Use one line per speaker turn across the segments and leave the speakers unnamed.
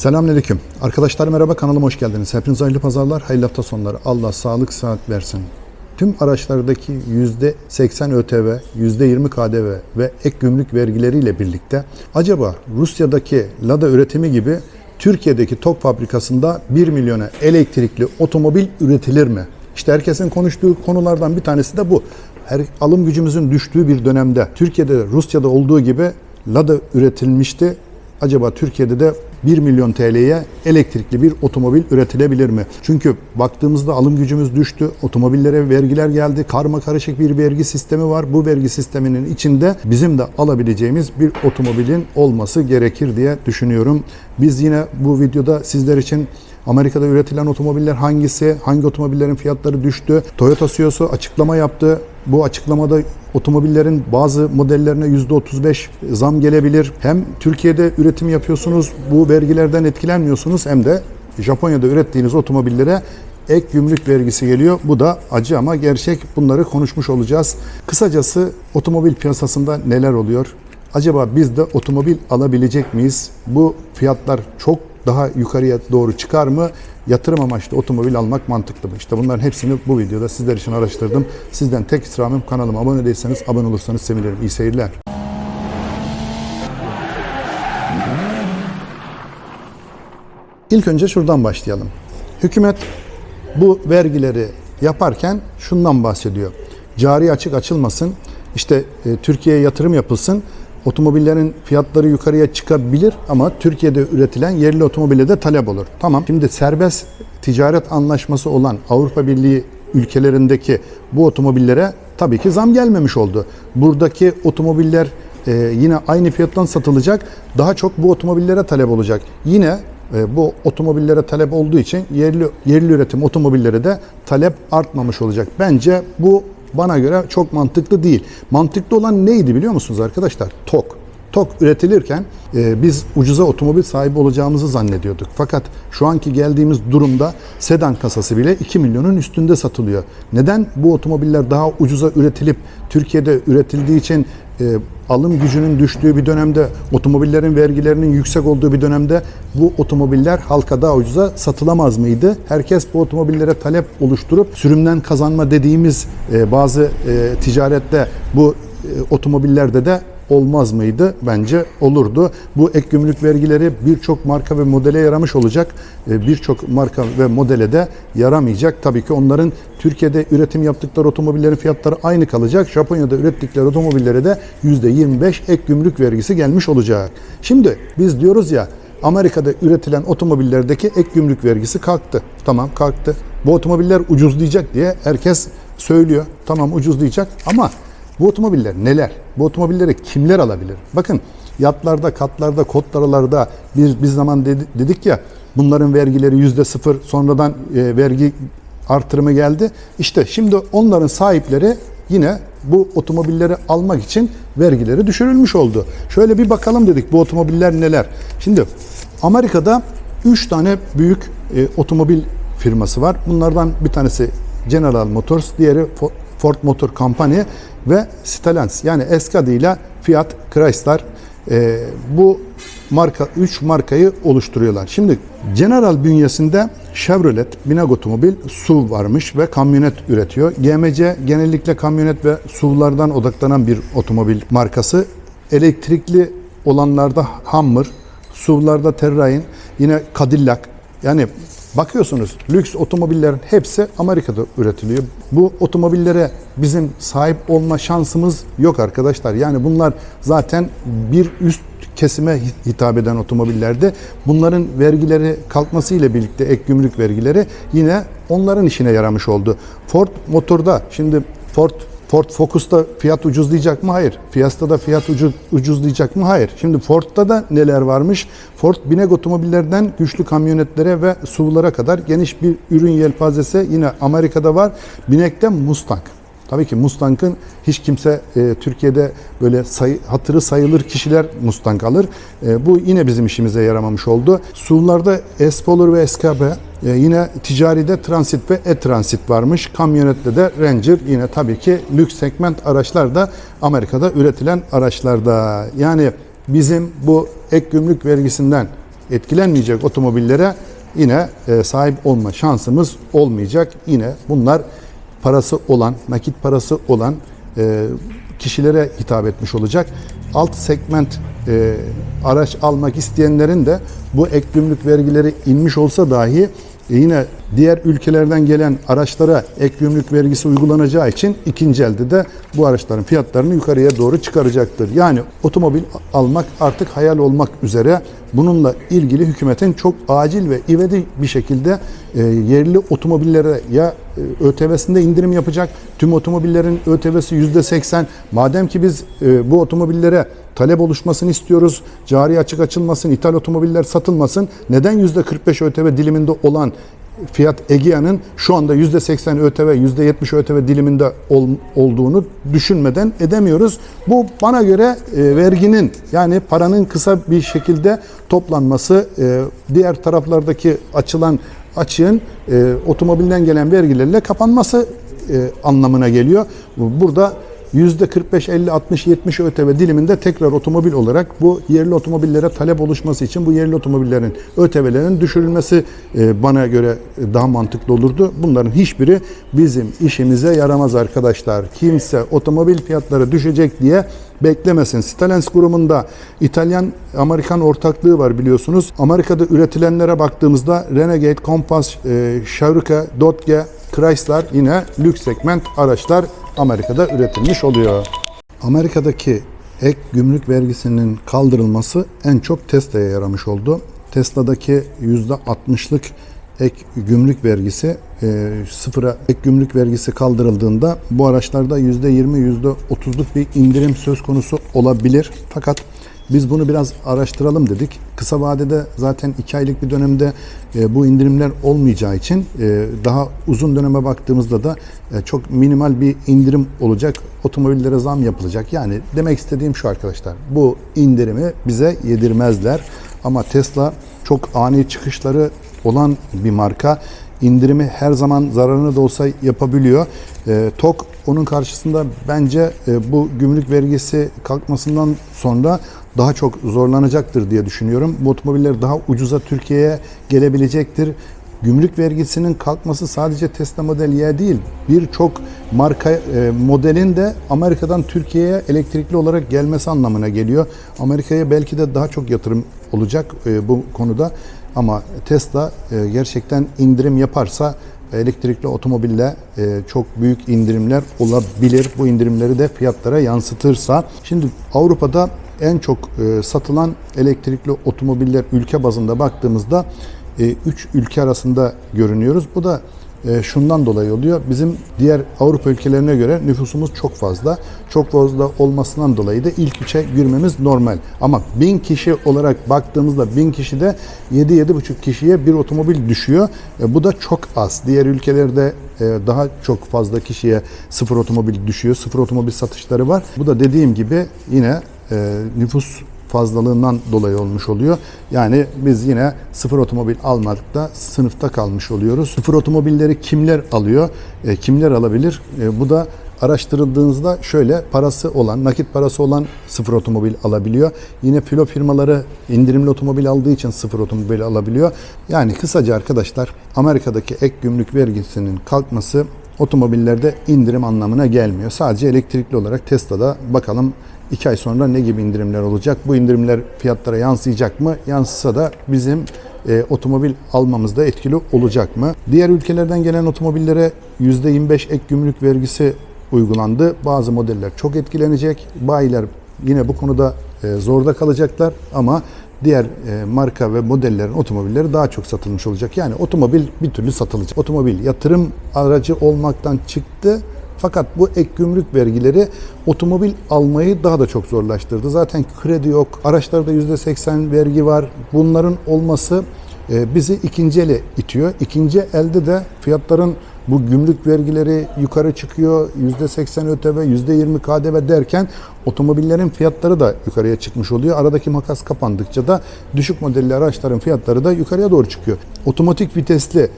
Selamünaleyküm. Arkadaşlar merhaba kanalıma hoş geldiniz. Hepinize hayırlı pazarlar, hayırlı hafta sonları. Allah sağlık sıhhat versin. Tüm araçlardaki %80 ÖTV, %20 KDV ve ek gümrük vergileriyle birlikte acaba Rusya'daki Lada üretimi gibi Türkiye'deki TOK fabrikasında 1 milyona elektrikli otomobil üretilir mi? İşte herkesin konuştuğu konulardan bir tanesi de bu. Her alım gücümüzün düştüğü bir dönemde Türkiye'de Rusya'da olduğu gibi Lada üretilmişti. Acaba Türkiye'de de 1 milyon TL'ye elektrikli bir otomobil üretilebilir mi? Çünkü baktığımızda alım gücümüz düştü. Otomobillere vergiler geldi. Karma karışık bir vergi sistemi var. Bu vergi sisteminin içinde bizim de alabileceğimiz bir otomobilin olması gerekir diye düşünüyorum. Biz yine bu videoda sizler için Amerika'da üretilen otomobiller hangisi, hangi otomobillerin fiyatları düştü? Toyota CEO'su açıklama yaptı. Bu açıklamada otomobillerin bazı modellerine %35 zam gelebilir. Hem Türkiye'de üretim yapıyorsunuz, bu vergilerden etkilenmiyorsunuz hem de Japonya'da ürettiğiniz otomobillere ek gümrük vergisi geliyor. Bu da acı ama gerçek. Bunları konuşmuş olacağız. Kısacası otomobil piyasasında neler oluyor? Acaba biz de otomobil alabilecek miyiz? Bu fiyatlar çok daha yukarıya doğru çıkar mı? Yatırım amaçlı otomobil almak mantıklı mı? İşte bunların hepsini bu videoda sizler için araştırdım. Sizden tek istirhamım kanalıma abone değilseniz abone olursanız sevinirim. İyi seyirler. İlk önce şuradan başlayalım. Hükümet bu vergileri yaparken şundan bahsediyor. Cari açık açılmasın, işte e, Türkiye'ye yatırım yapılsın, otomobillerin fiyatları yukarıya çıkabilir ama Türkiye'de üretilen yerli otomobile de talep olur. Tamam. Şimdi serbest ticaret anlaşması olan Avrupa Birliği ülkelerindeki bu otomobillere tabii ki zam gelmemiş oldu. Buradaki otomobiller e, yine aynı fiyattan satılacak. Daha çok bu otomobillere talep olacak. Yine e, bu otomobillere talep olduğu için yerli yerli üretim otomobillere de talep artmamış olacak. Bence bu bana göre çok mantıklı değil. Mantıklı olan neydi biliyor musunuz arkadaşlar? TOK. TOK üretilirken e, biz ucuza otomobil sahibi olacağımızı zannediyorduk. Fakat şu anki geldiğimiz durumda sedan kasası bile 2 milyonun üstünde satılıyor. Neden bu otomobiller daha ucuza üretilip Türkiye'de üretildiği için e, alım gücünün düştüğü bir dönemde, otomobillerin vergilerinin yüksek olduğu bir dönemde bu otomobiller halka daha ucuza satılamaz mıydı? Herkes bu otomobillere talep oluşturup sürümden kazanma dediğimiz e, bazı e, ticarette bu e, otomobillerde de olmaz mıydı? Bence olurdu. Bu ek gümrük vergileri birçok marka ve modele yaramış olacak. E, Birçok marka ve modele de yaramayacak. Tabii ki onların Türkiye'de üretim yaptıkları otomobillerin fiyatları aynı kalacak. Japonya'da ürettikleri otomobillere de %25 ek gümrük vergisi gelmiş olacak. Şimdi biz diyoruz ya Amerika'da üretilen otomobillerdeki ek gümrük vergisi kalktı. Tamam kalktı. Bu otomobiller ucuzlayacak diye herkes söylüyor. Tamam ucuzlayacak ama bu otomobiller neler? Bu otomobilleri kimler alabilir? Bakın yatlarda, katlarda, kodlaralarda bir, bir zaman dedi- dedik ya bunların vergileri yüzde sıfır sonradan e, vergi artırımı geldi. İşte şimdi onların sahipleri yine bu otomobilleri almak için vergileri düşürülmüş oldu. Şöyle bir bakalım dedik bu otomobiller neler. Şimdi Amerika'da 3 tane büyük e, otomobil firması var. Bunlardan bir tanesi General Motors, diğeri Ford Motor Company ve Stellantis. Yani eski adıyla Fiat Chrysler. E, bu marka 3 markayı oluşturuyorlar. Şimdi General bünyesinde Chevrolet, Binag Otomobil, SUV varmış ve kamyonet üretiyor. GMC genellikle kamyonet ve SUV'lardan odaklanan bir otomobil markası. Elektrikli olanlarda Hummer, SUV'larda Terrain, yine Cadillac. Yani bakıyorsunuz lüks otomobillerin hepsi Amerika'da üretiliyor. Bu otomobillere bizim sahip olma şansımız yok arkadaşlar. Yani bunlar zaten bir üst kesime hit- hitap eden otomobillerdi. Bunların vergileri kalkması ile birlikte ek gümrük vergileri yine onların işine yaramış oldu. Ford motorda şimdi Ford Ford Focus'ta fiyat ucuzlayacak mı? Hayır. Fiat'ta da fiyat ucuz, ucuzlayacak mı? Hayır. Şimdi Ford'da da neler varmış? Ford binek otomobillerden güçlü kamyonetlere ve SUV'lara kadar geniş bir ürün yelpazesi yine Amerika'da var. Binek'te Mustang. Tabii ki Mustang'ın hiç kimse e, Türkiye'de böyle sayı, hatırı sayılır kişiler Mustang alır. E, bu yine bizim işimize yaramamış oldu. SUV'larda Explorer ve SKB, e, yine ticaride Transit ve E-Transit varmış. Kamyonette de Ranger yine tabii ki lüks segment araçlar da Amerika'da üretilen araçlarda. Yani bizim bu ek gümrük vergisinden etkilenmeyecek otomobillere yine e, sahip olma şansımız olmayacak. Yine bunlar parası olan, nakit parası olan e, kişilere hitap etmiş olacak. Alt segment e, araç almak isteyenlerin de bu ek gümrük vergileri inmiş olsa dahi e, yine diğer ülkelerden gelen araçlara ek gümrük vergisi uygulanacağı için ikinci elde de bu araçların fiyatlarını yukarıya doğru çıkaracaktır. Yani otomobil almak artık hayal olmak üzere bununla ilgili hükümetin çok acil ve ivedi bir şekilde e, yerli otomobillere ya e, ÖTV'sinde indirim yapacak. Tüm otomobillerin ÖTV'si %80. Madem ki biz e, bu otomobillere talep oluşmasını istiyoruz. Cari açık açılmasın, ithal otomobiller satılmasın. Neden %45 ÖTV diliminde olan Fiat Egea'nın şu anda %80 ÖTV, %70 ÖTV diliminde ol- olduğunu düşünmeden edemiyoruz. Bu bana göre e, verginin yani paranın kısa bir şekilde toplanması, e, diğer taraflardaki açılan açığın e, otomobilden gelen vergilerle kapanması e, anlamına geliyor. Burada %45, 50, 60, 70 ÖTV diliminde tekrar otomobil olarak bu yerli otomobillere talep oluşması için bu yerli otomobillerin ÖTV'lerinin düşürülmesi e, bana göre daha mantıklı olurdu. Bunların hiçbiri bizim işimize yaramaz arkadaşlar. Kimse otomobil fiyatları düşecek diye beklemesin. Stellantis grubunda İtalyan-Amerikan ortaklığı var biliyorsunuz. Amerika'da üretilenlere baktığımızda Renegade, Compass, e, Chevrolet, Dodge, Chrysler yine lüks segment araçlar Amerika'da üretilmiş oluyor. Amerika'daki ek gümrük vergisinin kaldırılması en çok Tesla'ya yaramış oldu. Tesla'daki %60'lık ek gümrük vergisi e, sıfıra ek gümrük vergisi kaldırıldığında bu araçlarda %20 %30'luk bir indirim söz konusu olabilir. Fakat biz bunu biraz araştıralım dedik. Kısa vadede zaten 2 aylık bir dönemde e, bu indirimler olmayacağı için e, daha uzun döneme baktığımızda da e, çok minimal bir indirim olacak. Otomobillere zam yapılacak. Yani demek istediğim şu arkadaşlar. Bu indirimi bize yedirmezler. Ama Tesla çok ani çıkışları olan bir marka indirimi her zaman zararını da olsa yapabiliyor. E, TOK onun karşısında bence e, bu gümrük vergisi kalkmasından sonra daha çok zorlanacaktır diye düşünüyorum. Bu otomobiller daha ucuza Türkiye'ye gelebilecektir. Gümrük vergisinin kalkması sadece Tesla Model Y değil, birçok marka e, modelin de Amerika'dan Türkiye'ye elektrikli olarak gelmesi anlamına geliyor. Amerika'ya belki de daha çok yatırım olacak e, bu konuda. Ama Tesla e, gerçekten indirim yaparsa elektrikli otomobille e, çok büyük indirimler olabilir. Bu indirimleri de fiyatlara yansıtırsa. Şimdi Avrupa'da en çok e, satılan elektrikli otomobiller ülke bazında baktığımızda 3 ülke arasında görünüyoruz. Bu da e, şundan dolayı oluyor. Bizim diğer Avrupa ülkelerine göre nüfusumuz çok fazla. Çok fazla olmasından dolayı da ilk üçe girmemiz normal. Ama 1000 kişi olarak baktığımızda 1000 kişide 7-7,5 kişiye bir otomobil düşüyor. E, bu da çok az. Diğer ülkelerde e, daha çok fazla kişiye sıfır otomobil düşüyor. Sıfır otomobil satışları var. Bu da dediğim gibi yine e, nüfus fazlalığından dolayı olmuş oluyor. Yani biz yine sıfır otomobil almadık da sınıfta kalmış oluyoruz. Sıfır otomobilleri kimler alıyor? E, kimler alabilir? E, bu da araştırıldığınızda şöyle parası olan, nakit parası olan sıfır otomobil alabiliyor. Yine filo firmaları indirimli otomobil aldığı için sıfır otomobil alabiliyor. Yani kısaca arkadaşlar Amerika'daki ek gümrük vergisinin kalkması otomobillerde indirim anlamına gelmiyor. Sadece elektrikli olarak Tesla'da bakalım 2 ay sonra ne gibi indirimler olacak? Bu indirimler fiyatlara yansıyacak mı? Yansısa da bizim e, otomobil almamızda etkili olacak mı? Diğer ülkelerden gelen otomobillere %25 ek gümrük vergisi uygulandı. Bazı modeller çok etkilenecek. Bayiler yine bu konuda e, zorda kalacaklar ama diğer e, marka ve modellerin otomobilleri daha çok satılmış olacak. Yani otomobil bir türlü satılacak. Otomobil yatırım aracı olmaktan çıktı. Fakat bu ek gümrük vergileri otomobil almayı daha da çok zorlaştırdı. Zaten kredi yok, araçlarda %80 vergi var. Bunların olması e, bizi ikinci ele itiyor. İkinci elde de fiyatların bu gümrük vergileri yukarı çıkıyor. %80 ÖTV, %20 KDV derken otomobillerin fiyatları da yukarıya çıkmış oluyor. Aradaki makas kapandıkça da düşük modelli araçların fiyatları da yukarıya doğru çıkıyor. Otomatik vitesli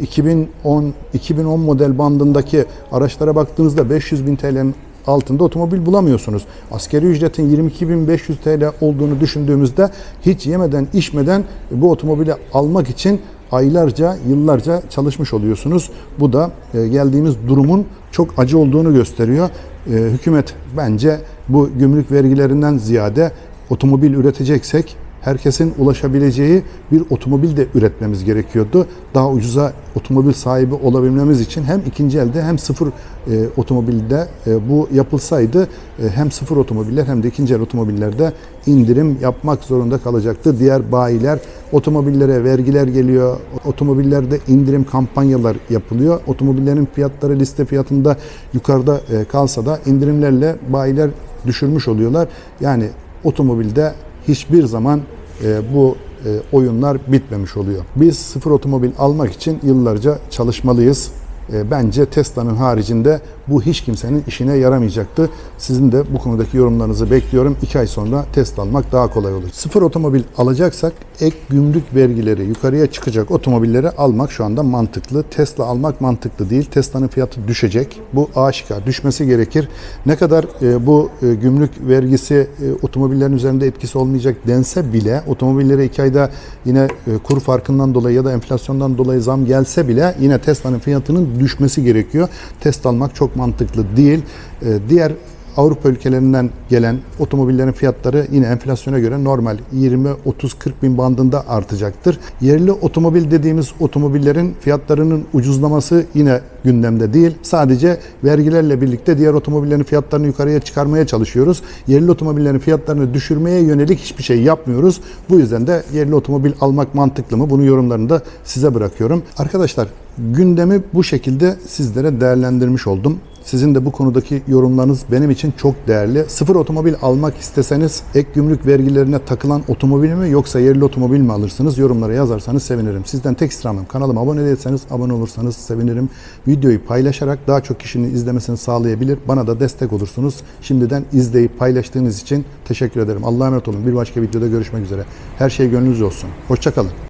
2010 2010 model bandındaki araçlara baktığınızda 500 bin TL'nin altında otomobil bulamıyorsunuz. Askeri ücretin 22.500 TL olduğunu düşündüğümüzde hiç yemeden içmeden bu otomobili almak için aylarca, yıllarca çalışmış oluyorsunuz. Bu da e, geldiğimiz durumun çok acı olduğunu gösteriyor. E, hükümet bence bu gümrük vergilerinden ziyade otomobil üreteceksek herkesin ulaşabileceği bir otomobil de üretmemiz gerekiyordu. Daha ucuza otomobil sahibi olabilmemiz için hem ikinci elde hem sıfır e, otomobilde e, bu yapılsaydı e, hem sıfır otomobiller hem de ikinci el otomobillerde indirim yapmak zorunda kalacaktı. Diğer bayiler otomobillere vergiler geliyor. Otomobillerde indirim kampanyalar yapılıyor. Otomobillerin fiyatları liste fiyatında yukarıda e, kalsa da indirimlerle bayiler düşürmüş oluyorlar. Yani otomobilde hiçbir zaman e, bu e, oyunlar bitmemiş oluyor. Biz sıfır otomobil almak için yıllarca çalışmalıyız. E, bence Tesla'nın haricinde bu hiç kimsenin işine yaramayacaktı. Sizin de bu konudaki yorumlarınızı bekliyorum. 2 ay sonra Tesla almak daha kolay olur. Sıfır otomobil alacaksak ek gümrük vergileri yukarıya çıkacak otomobilleri almak şu anda mantıklı. Tesla almak mantıklı değil. Tesla'nın fiyatı düşecek. Bu aşikar. Düşmesi gerekir. Ne kadar e, bu e, gümrük vergisi e, otomobillerin üzerinde etkisi olmayacak dense bile otomobillere 2 ayda yine e, kur farkından dolayı ya da enflasyondan dolayı zam gelse bile yine Tesla'nın fiyatının düşmesi gerekiyor. Tesla almak çok mantıklı değil. E, diğer Avrupa ülkelerinden gelen otomobillerin fiyatları yine enflasyona göre normal 20, 30, 40 bin bandında artacaktır. Yerli otomobil dediğimiz otomobillerin fiyatlarının ucuzlaması yine gündemde değil. Sadece vergilerle birlikte diğer otomobillerin fiyatlarını yukarıya çıkarmaya çalışıyoruz. Yerli otomobillerin fiyatlarını düşürmeye yönelik hiçbir şey yapmıyoruz. Bu yüzden de yerli otomobil almak mantıklı mı? Bunu yorumlarında size bırakıyorum. Arkadaşlar gündemi bu şekilde sizlere değerlendirmiş oldum. Sizin de bu konudaki yorumlarınız benim için çok değerli. Sıfır otomobil almak isteseniz ek gümrük vergilerine takılan otomobil mi yoksa yerli otomobil mi alırsınız? Yorumlara yazarsanız sevinirim. Sizden tek istirhamım kanalıma abone değilseniz abone olursanız sevinirim. Videoyu paylaşarak daha çok kişinin izlemesini sağlayabilir. Bana da destek olursunuz. Şimdiden izleyip paylaştığınız için teşekkür ederim. Allah'a emanet olun. Bir başka videoda görüşmek üzere. Her şey gönlünüzce olsun. Hoşçakalın.